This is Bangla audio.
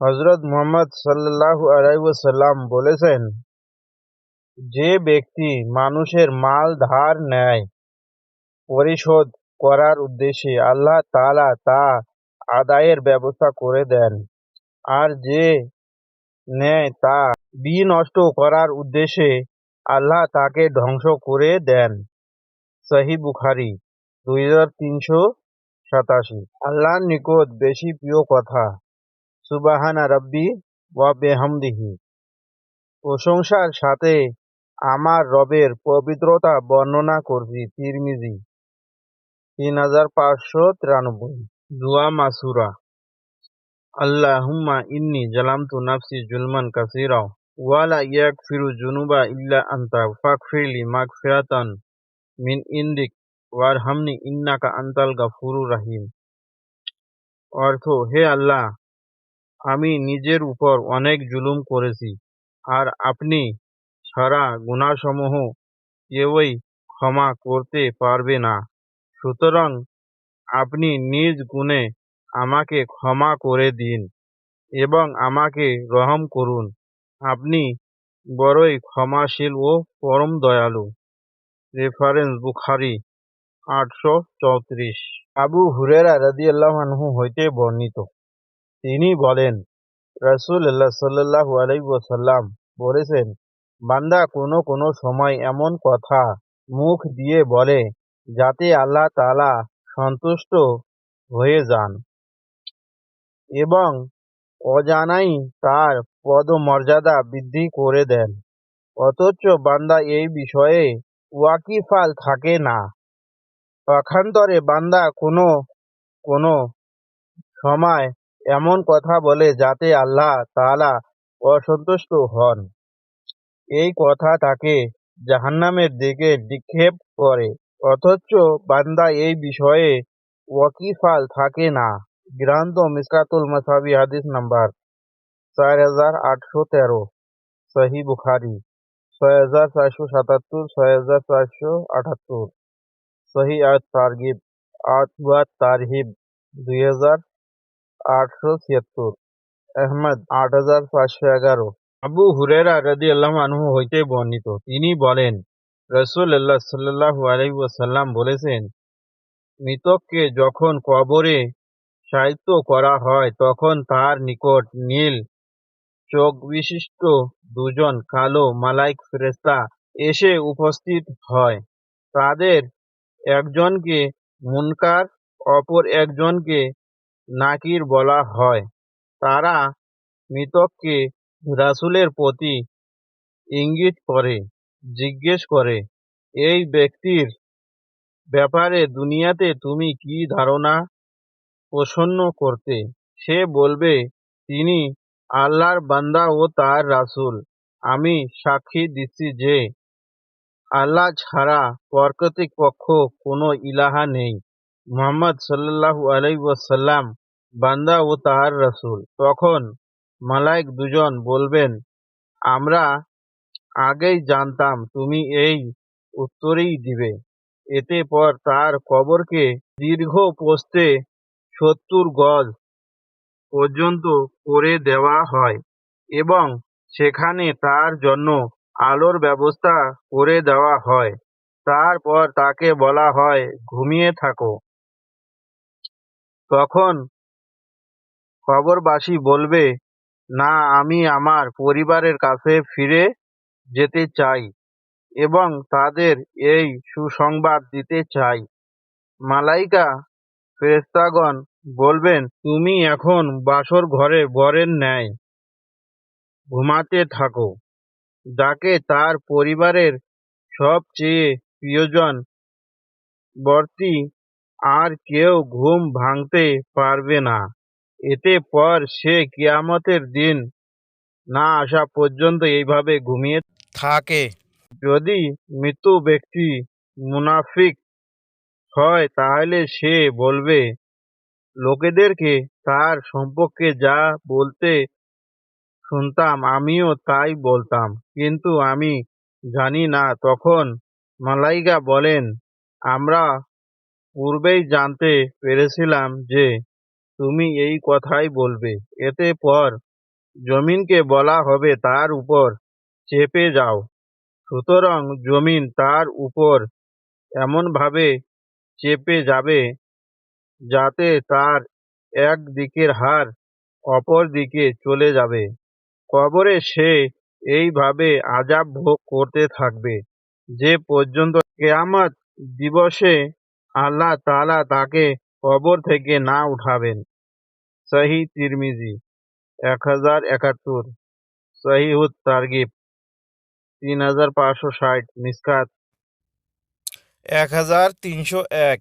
হজরত মোহাম্মদ সাল্লাল্লাহু আলাইহি ওয়াসাল্লাম বলেছেন, যে ব্যক্তি মানুষের মাল ধার নেয়, পরিশোধ করার উদ্দেশ্যে আল্লাহ তাআলা তা আদায়ের ব্যবস্থা করে দেন। আর যে নেয় তা বিনষ্ট করার উদ্দেশ্যে আল্লাহ তাকে ধ্বংস করে দেন। সহি বুখারি, দুই হাজার তিনশো সাতাশি। আল্লাহর নিকট বেশি প্রিয় কথা সুবাহানা রব্বি ওয়া বেহামদিহি। প্রশংসার সাথে আমার রবের পবিত্রতা বর্ণনা করছি তিরমিজি তিন হাজার পাঁচশো তিরানব্বই। দোয়া মাসুরা আল্লাহুম্মা ইন্নি জালামতু নাফসি জুলমান কাসীরা ওয়ালা ইয়াগফিরু জুনুবা ইল্লা আনতা ফাগফিরলি মাগফিরাতান মিন ইনদিক ওয়ারহামনি ইন্নাকা আনতাল গাফুরুর রাহিম। অর্থ, হে আল্লাহ আমি নিজের উপর অনেক জুলুম করেছি, আর আপনি ছাড়া গুণাসমূহ কেউই ক্ষমা করতে পারবে না। সুতরাং আপনি নিজ গুণে আমাকে ক্ষমা করে দিন এবং আমাকে রহম করুন। আপনি বড়ই ক্ষমাশীল ও পরম দয়ালু। রেফারেন্স বুখারি, আটশো চৌত্রিশ। আবু হুরেরা রাদিয়াল্লাহ আনহু হইতে বর্ণিত। তিনি বলেন, রাসূলুল্লাহ সাল্লাল্লাহু আলাইহি ওয়াসাল্লাম বলেছেন, বান্দা কোনো কোনো সময় এমন কথা মুখ দিয়ে বলে যাতে আল্লাহ তালা সন্তুষ্ট হয়ে যান এবং অজানাই তার পদমর্যাদা বৃদ্ধি করে দেন। অথচ বান্দা এই বিষয়ে ওয়াকিফাল থাকে না। পক্ষান্তরে বান্দা কোনো কোনো সময় এমন কথা বলে যাতে আল্লাহ তাআলা অসন্তুষ্ট হন। এই কথা তাকে জাহান্নামের দিকে নিক্ষেপ করে। অথচ বান্দা এই বিষয়ে ওয়াকিফাল থাকে না। গ্রন্থ মিসকাতুল মাসাবি, হাদিস নাম্বার চার হাজার আটশো তেরো, সহি বুখারি, ছয় হাজার চারশো সাতাত্তর, ছয় হাজার চারশো আটাত্তর, সহি আত তারগিব আত তারহিব দুই হাজার আটশো ছিয়াত্তর। আহমদ, আট হাজার পাঁচশো এগারো। আবু হুরেরা রাদি আল্লাহ আনহু হইতে বর্ণিত। তিনি বলেন রসুল আল্লাহ সাল্লাহ আলাইসাল্লাম বলেছেন, মৃতককে যখন কবরে সাহিত্য করা হয়, তখন তার নিকট নীল চোখ বিশিষ্ট দুজন কালো মালাইক ফেরেস্তা এসে উপস্থিত হয়। তাদের একজনকে মুনকার, অপর একজনকে নাকির বলা হয়। তারা মৃতককে রাসুলের প্রতি ইঙ্গিত করে, জিজ্ঞেস করে, এই ব্যক্তির ব্যাপারে দুনিয়াতে তুমি কি ধারণা প্রসন্ন করতে? সে বলবে, তিনি আল্লাহর বান্দা ও তার রাসুল। আমি সাক্ষী দিচ্ছি যে আল্লাহ ছাড়া প্রকৃতিক পক্ষ কোনো ইলাহা নেই। মোহাম্মদ সাল্লাল্লাহু আলাইহি ওয়াসাল্লাম, বান্দা ও তাহার রাসূল। তখন মালাইক দুজন বলবেন, আমরা আগেই জানতাম তুমি এই উত্তরেই দিবে। এতে পর তার কবরকে দীর্ঘ পোস্তে সত্তর গজ পর্যন্ত করে দেওয়া হয় এবং সেখানে তার জন্য আলোর ব্যবস্থা করে দেওয়া হয়। তারপর তাকে বলা হয়, ঘুমিয়ে থাকো। তখন খবরবাসী বলবে, না, আমি আমার পরিবারের কাছে ফিরে যেতে চাই এবং তাদের এই সুসংবাদ দিতে চাই। মালাইকা ফেরেস্তাগণ বলবেন, তুমি এখন বাসর ঘরে বরের ন্যায় ঘুমাতে থাকো, যাকে তার পরিবারের সবচেয়ে প্রিয়জন বর্তি আর কেউ ঘুম ভাঙতে পারবে না। এতে পর সে কিয়ামতের দিন না আসা পর্যন্ত এইভাবে ঘুমিয়ে থাকে। যদি মৃত্যু ব্যক্তি মুনাফিক হয়, তাহলে সে বলবে, লোকেদেরকে তার সম্পর্কে যা বলতে শুনতাম, আমিও তাই বলতাম। কিন্তু আমি জানি না। তখন মালাইকা বলেন, আমরা পূর্বেই জানতে পেরেছিলাম যে তুমি এই কথাই বলবে। এতে পর জমিনকে বলা হবে তার উপর, চেপে যাও। সুতরাং জমিন তার উপর এমনভাবে চেপে যাবে যাতে তার এক দিকের হার অপর দিকে চলে যাবে। কবরে সে এইভাবে আজাব ভোগ করতে থাকবে। যে পর্যন্ত কেয়ামত দিবসে আল্লাহ তালা তাকে কবর থেকে না উঠাবেন। সহি তিরমিজি, এক হাজার একাত্তর। সহিউদ তার্গিব, তিন হাজার পাঁচশো ষাট মিসকাত। এক হাজার তিনশো এক।